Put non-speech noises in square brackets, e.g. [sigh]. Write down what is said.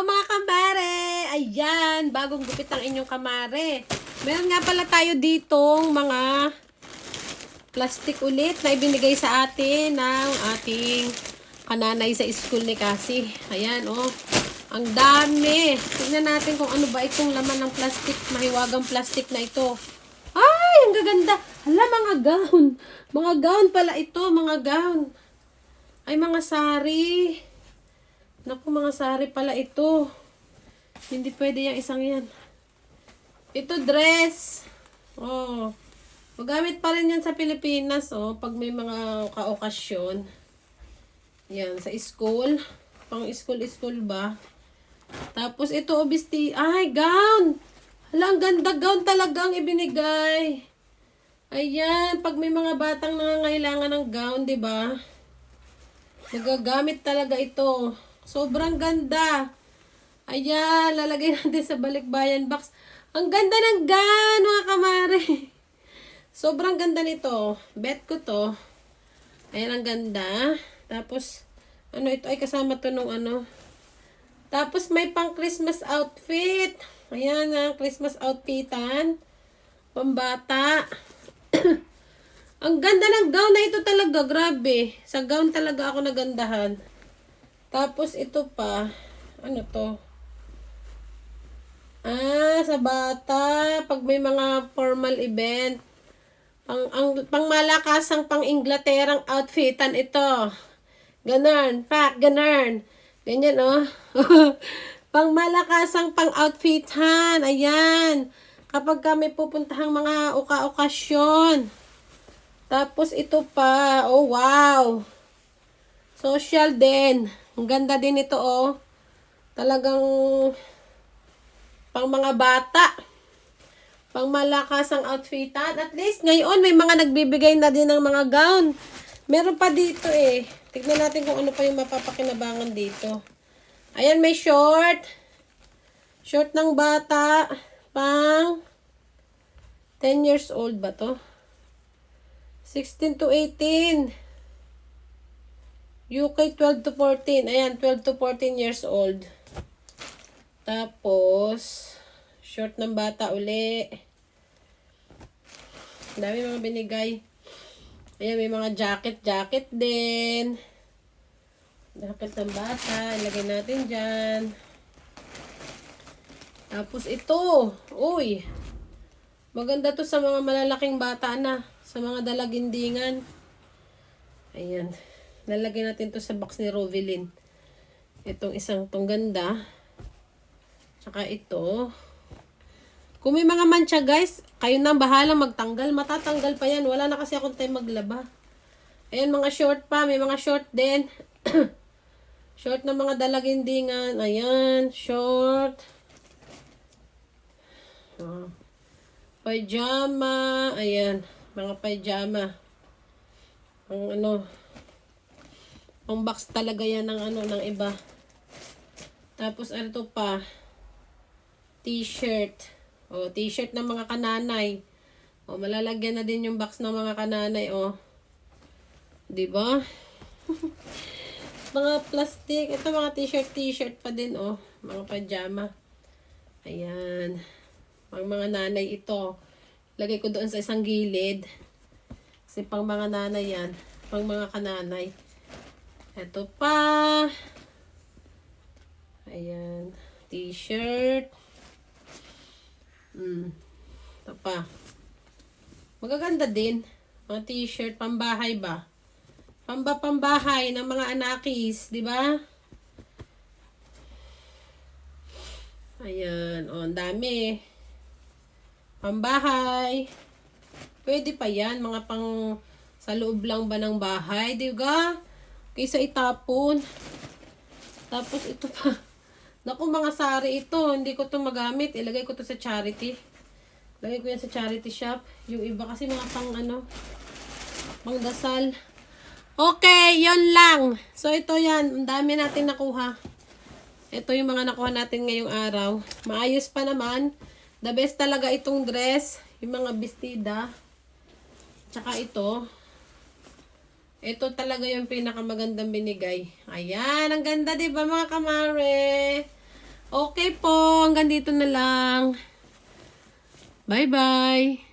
Mga kamare! Ayan, bagong gupit ang inyong kamare. Meron nga pala tayo ditong mga plastic ulit na ibinigay sa atin ng ating kananay sa school ni Cassie. Ayan, oh. Ang dami. Tignan natin kung ano ba itong laman ng plastic, mahiwagang plastic na ito. Ay, ang gaganda. Hala, mga gown. Mga gown pala ito, mga gown. Ay, mga sari. Naku, mga sari pala ito. Hindi pwede yung isang yan. Ito, dress. Oh. Magamit pa rin yan sa Pilipinas, oh. Pag may mga kaokasyon. Yan, sa school. Pang school-school ba? Tapos ito, obisti. Ay, gown! Hala, ang ganda gown talaga ang ibinigay. Ayan, pag may mga batang nangangailangan ng gown, di ba? Nagagamit talaga ito. Sobrang ganda. Ayan, lalagay [laughs] natin sa balikbayan box. Ang ganda ng gown, mga kamare. [laughs] Sobrang ganda nito. Bet ko to. Ayan, ang ganda. Tapos, ano ito? Ay, kasama to nung ano. Tapos, may pang Christmas outfit. Ayan, ang Christmas outfitan. Pambata. [clears throat] ang ganda ng gown na ito talaga. Grabe. Sa gown talaga ako nagandahan. Tapos, ito pa. Ano to? Ah, sa bata. Pag may mga formal event. Pang, ang, pang malakasang pang Inglaterang outfitan ito. Ganun. Pak, ganun. Ganyan, oh. [laughs] pang malakasang pang outfitan. Ayan. Kapag kami pupuntahang mga uka-okasyon. Tapos ito pa. Oh, wow. Social din. Ang ganda din ito, oh. Talagang pang mga bata. Pang malakas ang outfitan. At least ngayon may mga nagbibigay na din ng mga gown. Meron pa dito eh. Tignan natin kung ano pa yung mapapakinabangan dito. Ayan, may short. Short ng bata. Pang 10 years old ba to? 16 to 18. UK 12 to 14. Ayan, 12 to 14 years old. Tapos, short ng bata uli. Dami mga binigay. Ayan, may mga jacket, jacket din. Jacket ng bata. Ilagay natin dyan. Tapos ito. Uy. Maganda to sa mga malalaking bata na. Sa mga dalagindingan. Ayan. Lalagay natin to sa box ni Rovelyn. Itong isang tong ganda. Tsaka ito. Kung may mga mancha guys, kayo na bahala magtanggal. Matatanggal pa yan. Wala na kasi akong time maglaba. Ayan mga short pa. May mga short din. [clears throat] short na mga dalagindingan. Ayan. Short. Oh. Pajama. Ayan. Mga pajama. Ang ano. Ang box talaga yan ng ano ng iba. Tapos ano to pa? T-shirt. O, t-shirt ng mga kananay. O, malalagyan na din yung box ng mga kananay, o. 'Di ba? [laughs] mga plastic. Ito mga t-shirt, t-shirt pa din, o. Mga pajama. Ayan. Pang mga nanay ito. Lagay ko doon sa isang gilid. Kasi pang mga nanay yan. Pang mga kananay. Ito pa. Ayan. T-shirt. Hmm. Ito pa. Magaganda din. Mga t-shirt, pambahay ba? Pamba pambahay ng mga anakis, di ba? Ayan. O, ang dami. Pambahay. Pwede pa yan. Mga pang sa loob lang ba ng bahay, di ba? Kaysa itapon. Tapos ito pa. [laughs] Naku, mga sari ito. Hindi ko to magamit. Ilagay ko to sa charity. Lagay ko yan sa charity shop. Yung iba kasi mga pang ano, pang dasal. Okay, yon lang. So, ito yan. Ang dami natin nakuha. Ito yung mga nakuha natin ngayong araw. Maayos pa naman. The best talaga itong dress. Yung mga bestida. Tsaka ito. Ito talaga yung pinakamagandang binigay. Ayan, ang ganda 'di ba mga kamare? Okay po, hanggang dito na lang. Bye-bye.